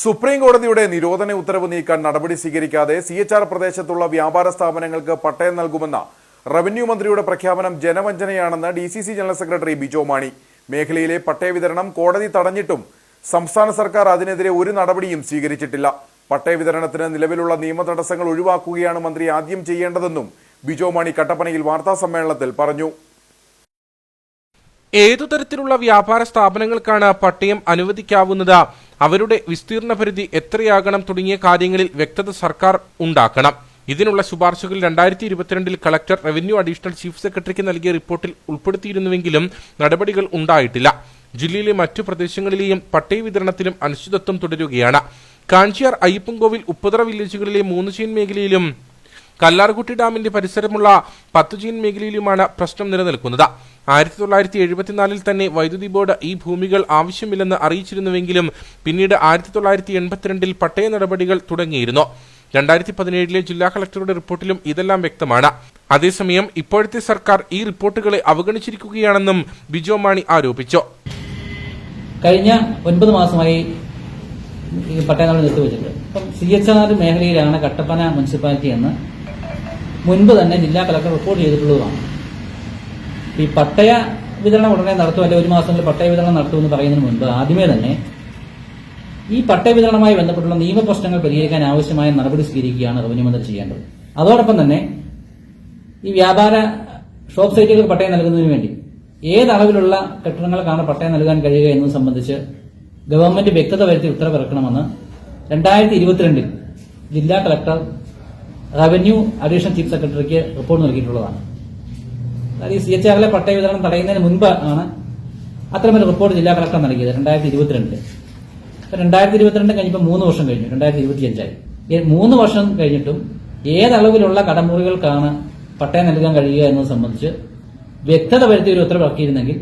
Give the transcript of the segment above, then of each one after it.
Supreme കോടതിയുടെ നിരോധന ഉത്തരവ് നീക്കാൻ നടപടി സ്വീകരിക്കാതെ സി എച്ച് ആർ പ്രദേശത്തുള്ള വ്യാപാര സ്ഥാപനങ്ങൾക്ക് പട്ടയം നൽകുമെന്ന റവന്യൂ മന്ത്രിയുടെ പ്രഖ്യാപനം ജനവഞ്ചനയാണെന്ന് D C C general secretary Bijo Mani. മേഖലയിലെ പട്ടയ വിതരണം കോടതി തടഞ്ഞിട്ടും സംസ്ഥാന സർക്കാർ അതിനെതിരെ ഒരു നടപടിയും സ്വീകരിച്ചിട്ടില്ല. പട്ടയ വിതരണത്തിന് നിലവിലുള്ള നിയമ തടസ്സങ്ങൾ ഒഴിവാക്കുകയാണ് മന്ത്രി ആദ്യം ചെയ്യേണ്ടതെന്നും ബിജോ മാണി കട്ടപ്പനയിൽ വാർത്താ സമ്മേളനത്തിൽ പറഞ്ഞു. ഏതു തരത്തിലുള്ള വ്യാപാര സ്ഥാപനങ്ങൾക്കാണ് പട്ടയം അനുവദിക്കാവുന്നത്? അവരുടെ വിസ്തീർണ പരിധി എത്രയാകണം തുടങ്ങിയ കാര്യങ്ങളിൽ വ്യക്തത സർക്കാർ ഉണ്ടാക്കണം. ഇതിനുള്ള ശുപാർശകൾ രണ്ടായിരത്തി ഇരുപത്തിരണ്ടിൽ കളക്ടർ റവന്യൂ അഡീഷണൽ ചീഫ് സെക്രട്ടറിക്ക് നൽകിയ റിപ്പോർട്ടിൽ ഉൾപ്പെടുത്തിയിരുന്നുവെങ്കിലും നടപടികൾ ഉണ്ടായിട്ടില്ല. ജില്ലയിലെ മറ്റു പ്രദേശങ്ങളിലെയും പട്ടയ വിതരണത്തിലും അനിശ്ചിതത്വം തുടരുകയാണ്. കാഞ്ചിയാർ അയ്യപ്പൻകോവിൽ ഉപ്പുതറ വില്ലേജുകളിലെ മൂന്ന് ചെയിൻ മേഖലയിലും കല്ലാർകുട്ടി ഡാമിന്റെ പരിസരമുള്ള പത്തുജീൻ മേഖലയിലുമാണ് പ്രശ്നം നിലനിൽക്കുന്നത്. ആയിരത്തി തൊള്ളായിരത്തി എഴുപത്തിനാലിൽ തന്നെ വൈദ്യുതി ബോർഡ് ഈ ഭൂമികൾ ആവശ്യമില്ലെന്ന് അറിയിച്ചിരുന്നുവെങ്കിലും പിന്നീട് ആയിരത്തി തൊള്ളായിരത്തി എൺപത്തിരണ്ടിൽ പട്ടയ നടപടികൾ തുടങ്ങിയിരുന്നു. രണ്ടായിരത്തി പതിനേഴിലെ ജില്ലാ കളക്ടറുടെ റിപ്പോർട്ടിലും ഇതെല്ലാം വ്യക്തമാണ്. അതേസമയം ഇപ്പോഴത്തെ സർക്കാർ ഈ റിപ്പോർട്ടുകളെ അവഗണിച്ചിരിക്കുകയാണെന്നും ബിജോ മാണി ആരോപിച്ചു. കഴിഞ്ഞ ഒൻപത് മാസമായി ഈ പട്ടയങ്ങൾ നിർത്തിവെച്ചിട്ടുണ്ട്. അപ്പം സി എച്ച് ആർ മേഖലയിലാണ് കട്ടപ്പന മുനിസിപ്പാലിറ്റി എന്ന് മുൻപ് തന്നെ ജില്ലാ കളക്ടർ റിപ്പോർട്ട് ചെയ്തിട്ടുള്ളതാണ് ഈ പട്ടയ വിതരണം ഉടനെ നടത്തും അല്ലെങ്കിൽ ഒരു മാസം പട്ടയ വിതരണം നടത്തുമെന്ന് പറയുന്നതിന് മുൻപ് ആദ്യമേ തന്നെ ഈ പട്ടയ വിതരണവുമായി ബന്ധപ്പെട്ടുള്ള നിയമപ്രശ്നങ്ങൾ പരിഹരിക്കാൻ ആവശ്യമായ നടപടി സ്വീകരിക്കുകയാണ് റവന്യൂ മന്ത്രി ചെയ്യേണ്ടത്. അതോടൊപ്പം തന്നെ ഈ വ്യാപാര ഷോപ്പ് സൈറ്റുകൾക്ക് പട്ടയം നൽകുന്നതിന് വേണ്ടി ഏത് കെട്ടിടങ്ങൾക്കാണ് പട്ടയം നൽകാൻ കഴിയുക എന്നത് സംബന്ധിച്ച് ഗവൺമെന്റ് വ്യക്തത വരുത്തി ഉത്തരവിറക്കണമെന്ന് രണ്ടായിരത്തി ഇരുപത്തിരണ്ടിൽ ജില്ലാ കളക്ടർ റവന്യൂ അഡീഷണൽ ചീഫ് സെക്രട്ടറിക്ക് റിപ്പോർട്ട് നൽകിയിട്ടുള്ളതാണ്. അതായത് ഈ സി എച്ച് ആറിലെ പട്ടയ വിതരണം തടയുന്നതിന് മുൻപ് ആണ് അത്തരമൊരു റിപ്പോർട്ട് ജില്ലാ കളക്ടർ നൽകിയത് രണ്ടായിരത്തി ഇരുപത്തിരണ്ട് രണ്ടായിരത്തി ഇരുപത്തിരണ്ട് കഴിഞ്ഞപ്പോൾ മൂന്ന് വർഷം കഴിഞ്ഞു രണ്ടായിരത്തി ഇരുപത്തിയഞ്ചായി മൂന്ന് വർഷം കഴിഞ്ഞിട്ടും ഏതളവിലുള്ള കടമുറികൾക്കാണ് പട്ടയം നൽകാൻ കഴിയുക എന്നത് സംബന്ധിച്ച് വ്യക്തത വരുത്തിയ ഒരു ഉത്തരവ് ഇറക്കിയിരുന്നെങ്കിൽ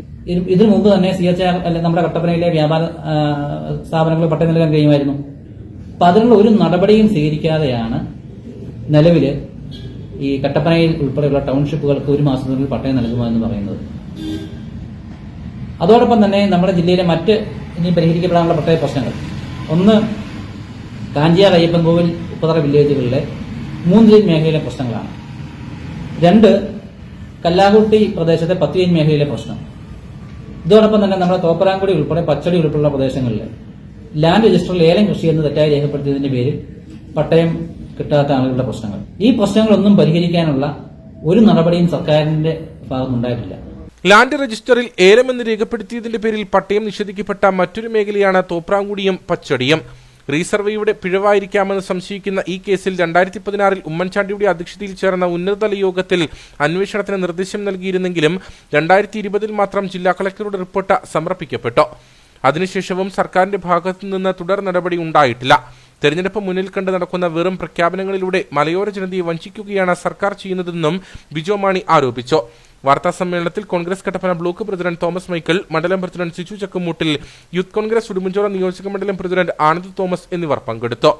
ഇതിനു മുമ്പ് തന്നെ സി എച്ച് ആർ അല്ലെങ്കിൽ നമ്മുടെ കട്ടപ്പനയിലെ വ്യാപാര സ്ഥാപനങ്ങൾ പട്ടയം നൽകാൻ കഴിയുമായിരുന്നു. അപ്പൊ അതിനുള്ള ഒരു നടപടിയും സ്വീകരിക്കാതെയാണ് നിലവിൽ ഈ കട്ടപ്പനയിൽ ഉൾപ്പെടെയുള്ള ടൗൺഷിപ്പുകൾക്ക് ഒരു മാസത്തിനുള്ളിൽ പട്ടയം നൽകുമെന്ന് പറയുന്നത്. അതോടൊപ്പം തന്നെ നമ്മുടെ ജില്ലയിലെ മറ്റ് ഇനി പരിഹരിക്കപ്പെടാനുള്ള പ്രത്യേക പ്രശ്നങ്ങൾ. ഒന്ന് കാഞ്ചിയാർ അയ്യപ്പൻകോവിൽ ഉപ്പതറ വില്ലേജുകളിലെ മൂന്ന് ലൈൻ മേഖലയിലെ പ്രശ്നങ്ങളാണ്. രണ്ട് കല്ലാകുട്ടി പ്രദേശത്തെ പത്ത് ലൈൻ മേഖലയിലെ പ്രശ്നം. ഇതോടൊപ്പം തന്നെ നമ്മുടെ തോപ്പരാങ്കുടി ഉൾപ്പെടെ പച്ചടി ഉൾപ്പെടെയുള്ള പ്രദേശങ്ങളിൽ ലാൻഡ് രജിസ്റ്ററിൽ ഏലം കൃഷി എന്ന് തെറ്റായി രേഖപ്പെടുത്തിയതിന്റെ പേരിൽ പട്ടയം കിട്ടാത്ത ആളുകളുടെ പ്രശ്നങ്ങൾ. ഈ പ്രശ്നങ്ങളൊന്നും പരിഹരിക്കാനുള്ള ഒരു നടപടിയും സർക്കാരിന്റെ ഭാഗത്തുനിന്നുണ്ടായിട്ടില്ല. ലാൻഡ് രജിസ്റ്ററിൽ ഏലമെന്ന് രേഖപ്പെടുത്തിയതിന്റെ പേരിൽ പട്ടയം നിഷേധിക്കപ്പെട്ട മറ്റൊരു മേഖലയാണ് തോപ്രാങ്കുടിയും പച്ചടിയും. റീസർവേയുടെ പിഴവായിരിക്കാമെന്ന് സംശയിക്കുന്ന ഈ കേസിൽ രണ്ടായിരത്തി പതിനാറിൽ ഉമ്മൻചാണ്ടിയുടെ അധ്യക്ഷതയിൽ ചേർന്ന ഉന്നതതല യോഗത്തിൽ അന്വേഷണത്തിന് നിർദ്ദേശം നൽകിയിരുന്നെങ്കിലും രണ്ടായിരത്തി ഇരുപതിൽ മാത്രം ജില്ലാ കളക്ടറുടെ റിപ്പോർട്ട് സമർപ്പിക്കപ്പെട്ടു. അതിനുശേഷവും സർക്കാരിന്റെ ഭാഗത്തുനിന്ന് തുടർ നടപടി ഉണ്ടായിട്ടില്ല. തെരഞ്ഞെടുപ്പ് മുന്നിൽ കണ്ട് നടക്കുന്ന വെറും പ്രഖ്യാപനങ്ങളിലൂടെ മലയോര ജനതയെ വഞ്ചിക്കുകയാണ് സർക്കാർ ചെയ്യുന്നതെന്നും ബിജോ മാണി ആരോപിച്ചു. വാർത്താ സമ്മേളനത്തിൽ കോൺഗ്രസ് കട്ടപ്പന ബ്ലോക്ക് പ്രസിഡന്റ് തോമസ് മൈക്കിൾ മണ്ഡലം പ്രസിഡന്റ് സിജു ചക്കുമൂട്ടിൽ യൂത്ത് കോൺഗ്രസ് ഉടുമ്പൻചോറ നിയോജക മണ്ഡലം പ്രസിഡന്റ് ആനന്ദ് തോമസ് എന്നിവർ പങ്കെടുത്തു.